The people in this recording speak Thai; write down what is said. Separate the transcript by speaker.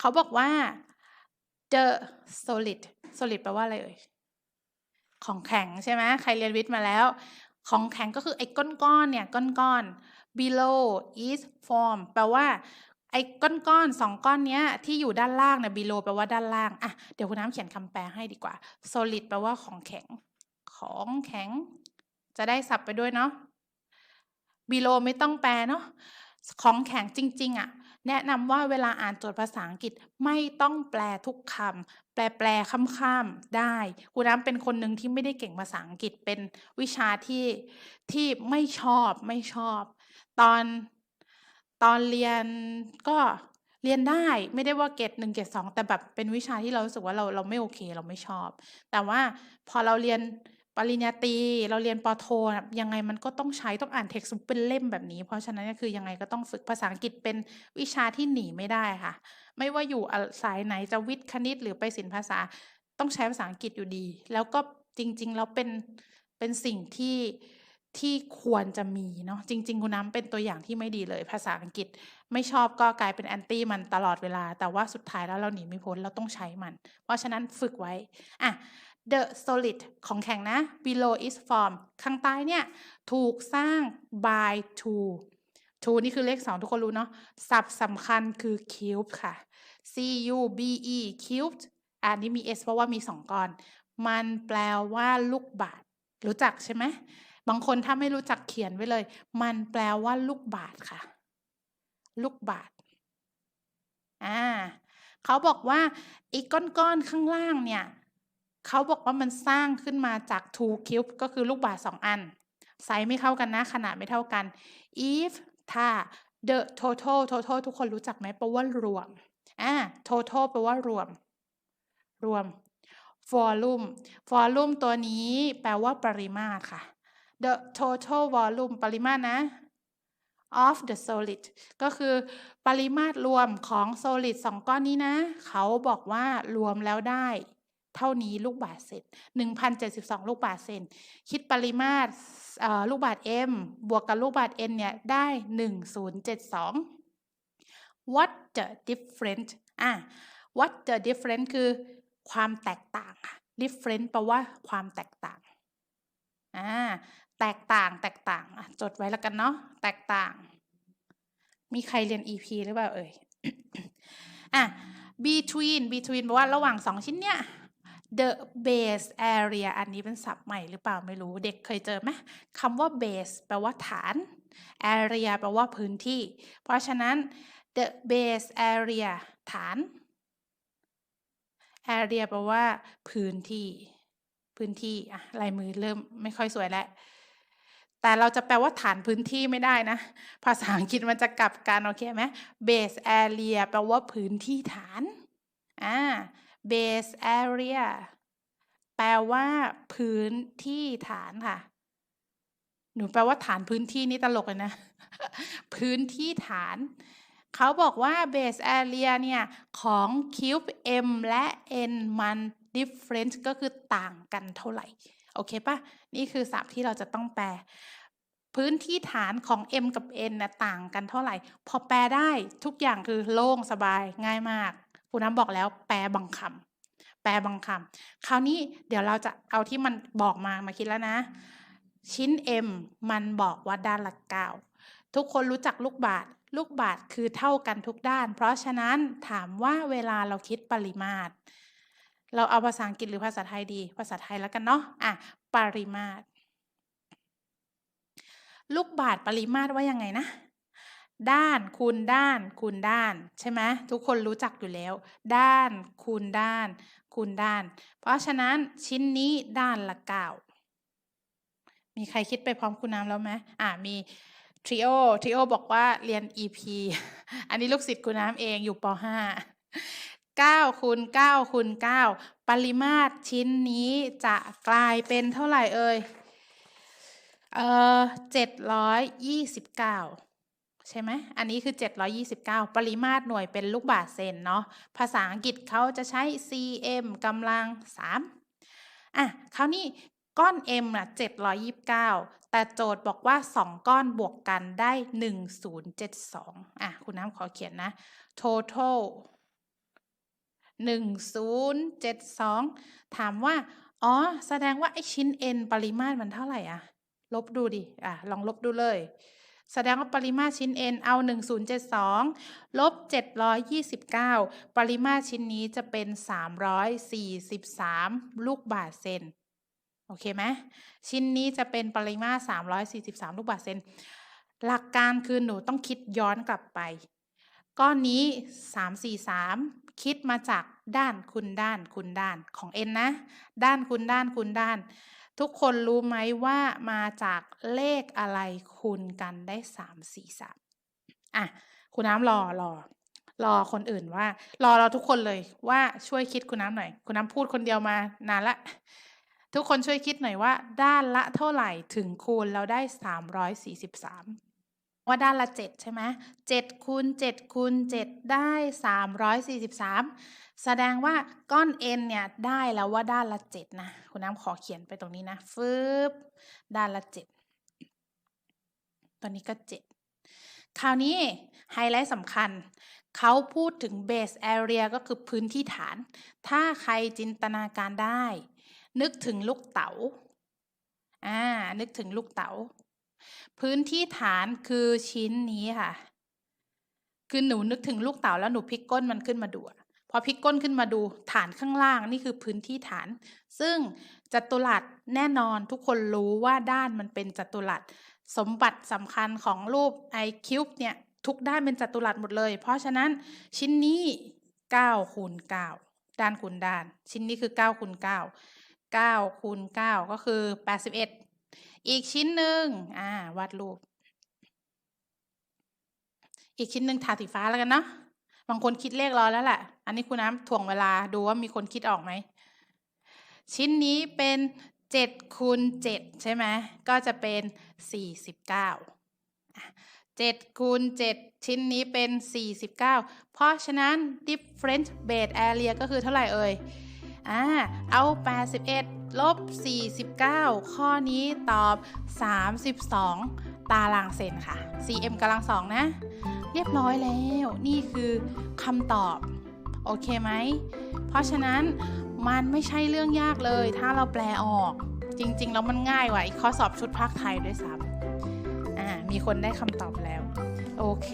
Speaker 1: เขาบอกว่า the solid solid แปลว่าอะไรเอ่ยของแข็งใช่ไหมใครเรียนวิทย์มาแล้ว ของแข็งก็คือไอ้ก้อนๆเนี่ยก้อนๆ below is form แปลว่าไอ้ก้อนๆสองก้อนเนี้ยที่อยู่ด้านล่างเนี่ย below แปลว่าด้านล่างอะเดี๋ยวคุณน้ำเขียนคำแปลให้ดีกว่า solid แปลว่าของแข็ง ของแข็ง จะได้สับไปด้วยเนาะ below ไม่ต้องแปลเนาะของแข็งจริง ๆอะ แนะนำว่าเวลาอ่านโจทย์ภาษาอังกฤษไม่ต้องแปลทุกคำแปลแปลข้ามๆได้คุณน้ำเป็นคนหนึ่งที่ไม่ได้เก่งภาษาอังกฤษเป็นวิชาที่ที่ไม่ชอบไม่ชอบ ตอนตอนเรียนก็เรียนได้ไม่ได้ว่าเกรดหนึ่งเกรดสองแต่แบบเป็นวิชาที่เรารู้สึกว่าเราเราไม่โอเค เราไม่ชอบ แต่ว่าพอเราเรียน ปริญญาตรีเราเรียนปโทยังไงมันก็ต้องใช้ต้องอ่านเท็กซ์เป็นเล่มแบบนี้ เพราะฉะนั้นก็คือยังไงก็ต้องฝึกภาษาอังกฤษเป็นวิชาที่หนีไม่ได้ค่ะ ไม่ว่าอยู่สายไหนจะวิทย์คณิตหรือไปศิลปภาษาต้องใช้ภาษาอังกฤษอยู่ดี แล้วก็จริงๆแล้วเป็นเป็นสิ่งที่ที่ควรจะมีเนาะจริง ๆ คุณน้ำเป็นตัวอย่างที่ไม่ดีเลย ภาษาอังกฤษไม่ชอบก็กลายเป็นแอนตี้มันตลอดเวลา แต่ว่าสุดท้ายแล้วเราหนีไม่พ้นเราต้องใช้มัน เพราะฉะนั้นฝึกไว้อะ the solid ของแข็งนะ below is form ข้างใต้เนี่ย ถูกสร้าง by two two นี่คือเลขสองทุกคนรู้เนาะศัพท์สำคัญคือ cube ค่ะ c u b e cubed อันนี้มี s เพราะว่ามีสองก้อน มันแปลว่าลูกบาศก์รู้จักใช่ไหม บางคนถ้าไม่รู้จักเขียนไว้เลย มันแปลว่าลูกบาศก์ค่ะ ลูกบาศก์อ่าเขาบอกว่าอีกก้อนๆข้างล่างเนี่ย เขาบอกว่ามันสร้างขึ้นมาจาก two cube ก็คือลูกบาศก์สองอัน ไซส์ไม่เท่ากันนะ ขนาดไม่เท่ากัน if ถ้า the total total ทุกคนรู้จักไหมแปลว่ารวมอ่า total แปลว่ารวม รวม volume volume ตัวนี้แปลว่าปริมาตรค่ะ the total volume ปริมาตรนะ of the solid ก็คือปริมาตรรวมของ solid สองก้อนนี้นะ เขาบอกว่ารวมแล้วได้ เท่านี้ลูกบาศก์เศษ1,072 ลูกบาศก์เซนคิดปริมาตรลูกบาศก์ m บวกกับลูกบาศก์ n เนี่ย ได้ 1072 what the difference อะ what the difference คือความแตกต่าง difference แปลว่าความแตกต่าง อ่า แตกต่าง แตกต่าง จดไว้แล้วกันเนาะ แตกต่าง มีใครเรียน EP หรือเปล่าเอ่ย อะ between between แปลว่าระหว่างสองชิ้นเนี่ย the base area อันนี้เป็นศัพท์ใหม่หรือเปล่าไม่รู้เด็กเคยเจอไหมคำว่า base แปลว่าฐาน area แปลว่าพื้นที่ เพราะฉะนั้น the base area ฐาน area แปลว่าพื้นที่ พื้นที่อะลายมือเริ่มไม่ค่อยสวยแล้ว แต่เราจะแปลว่าฐานพื้นที่ไม่ได้นะ ภาษาอังกฤษมันจะกลับกันโอเคไหม base area แปลว่าพื้นที่ฐาน อ่า base area แปลว่า พื้นที่ฐานค่ะ หนูแปลว่าฐานพื้นที่นี่ตลกเลยนะ พื้นที่ฐาน เขาบอกว่า base area เนี่ย ของ cube m และ n มัน difference ก็คือต่างกันเท่าไหร่ โอเคปะนี่คือศัพท์ที่เราจะต้องแปล พื้นที่ฐานของ m กับ n นะต่างกันเท่าไหร่ พอแปลได้ทุกอย่างคือโล่งสบายง่ายมาก ครูน้ำบอกแล้วแปลบางคำแปลบางคำคราวนี้เดี๋ยวเราจะเอาที่มันบอกมามาคิดแล้วนะ ชิ้น m มันบอกว่าด้านละเก้าทุกคนรู้จักลูกบาศก์ลูกบาศก์คือเท่ากันทุกด้าน เพราะฉะนั้นถามว่าเวลาเราคิดปริมาตร เราเอาภาษาอังกฤษหรือภาษาไทยดี ภาษาไทยแล้วกันเนาะอะปริมาตร ลูกบาศก์ปริมาตรว่ายังไงนะ ด้านคูณด้านคูณด้าน ใช่ไหมทุกคนรู้จักอยู่แล้ว ด้านคูณด้านคูณด้าน เพราะฉะนั้นชิ้นนี้ด้านละเก้ามีใครคิดไปพร้อมคุณน้ำแล้วไหมอ่ามีทริโอทริโอบอกว่าเรียน EP อันนี้ลูกศิษย์คุณน้ำเองอยู่ป .5 9คูณ9คูณ9ปริมาตรชิ้นนี้จะกลายเป็นเท่าไหร่เอ่ย เอ่อ729 ใช่ไหมอันนี้คือ 729 ปริมาตรหน่วยเป็นลูกบาศก์เซนเนาะ ภาษาอังกฤษเขาจะใช้ cm กำลัง 3 อะ คราวนี้ก้อน m น่ะ729 แต่โจทย์บอกว่า 2 ก้อนบวกกันได้ 1072 อะ คุณน้ำขอเขียนนะ total 1072 ถามว่า อ๋อ แสดงว่าไอชิ้น n ปริมาตรมันเท่าไหร่อะลบดูดิ อะ ลองลบดูเลย แสดงว่าปริมาตรชิ้น n เอา 1072 ลบ 729 ปริมาตรชิ้นนี้จะเป็น 343 ลูกบาศก์เซน โอเคไหม ชิ้นนี้จะเป็นปริมาตร 343 ลูกบาศก์เซน หลักการคือหนูต้องคิดย้อนกลับไป ก้อนนี้ 343 คิดมาจากด้านคูณด้านคูณด้านของ n นะ ด้านคูณด้านคูณด้าน ทุกคนรู้ไหมว่ามาจากเลขอะไรคูณกันได้343อะคุณน้ำรอรอรอคนอื่นว่า รอเราทุกคนเลยว่าช่วยคิดคุณน้ำหน่อย คุณน้ำพูดคนเดียวมานานละ ทุกคนช่วยคิดหน่อยว่า ด้านละเท่าไหร่ถึงคูณเราได้สามร้อยสี่สิบสาม ว่าด้านละเจ็ดใช่ไหมเจ็ดคูณเจ็ดคูณเจ็ดได้สามร้อยสี่สิบสามแสดงว่าก้อน n เนี่ยได้แล้วว่าด้านละเจ็ดนะ คุณน้ำขอเขียนไปตรงนี้นะฟึบด้านละเจ็ดตอนนี้ก็เจ็ดคราวนี้ไฮไลท์สำคัญเขาพูดถึง base area ก็คือพื้นที่ฐาน ถ้าใครจินตนาการได้ นึกถึงลูกเต๋าอ่านึกถึงลูกเต๋า พื้นที่ฐานคือชิ้นนี้ค่ะ คือหนูนึกถึงลูกเต๋าแล้วหนูพลิกก้นมันขึ้นมาดูพอพลิกก้นขึ้นมาดูฐานข้างล่างนี่คือพื้นที่ฐาน ซึ่งจัตุรัสแน่นอนทุกคนรู้ว่าด้านมันเป็นจัตุรัสสมบัติสำคัญของรูป i cube เนี่ยทุกด้านเป็นจัตุรัสหมดเลย เพราะฉะนั้นชิ้นนี้9คูณ9ด้านคูณด้าน ชิ้นนี้คือ9คูณ9 9คูณ9ก็คือ 81 อีกชิ้นหนึ่งอ่าวาดรูป อีกชิ้นหนึ่งทาสีฟ้าแล้วกันเนาะบางคนคิดเลขรอแล้วแหละอันนี้คุณน้ำถ่วงเวลาดูว่ามีคนคิดออกไหม ชิ้นนี้เป็นเจ็ดคูณเจ็ดใช่ไหมก็จะเป็นสี่สิบเก้าเจ็ดคูณเจ็ดชิ้นนี้เป็นสี่สิบเก้าเพราะฉะนั้น different base area ก็คือเท่าไหร่เอ่ย อ่าเอา 81 ลบ 49 ข้อนี้ตอบ 32 ตารางเซนค่ะ cm กำลังสองนะ เรียบร้อยแล้ว นี่คือคำตอบ โอเคไหม เพราะฉะนั้นมันไม่ใช่เรื่องยากเลย ถ้าเราแปลออก จริง ๆ แล้วมันง่ายกว่าอีกข้อสอบชุดภาคไทยด้วยซ้ำมีคนได้คำตอบแล้ว โอเค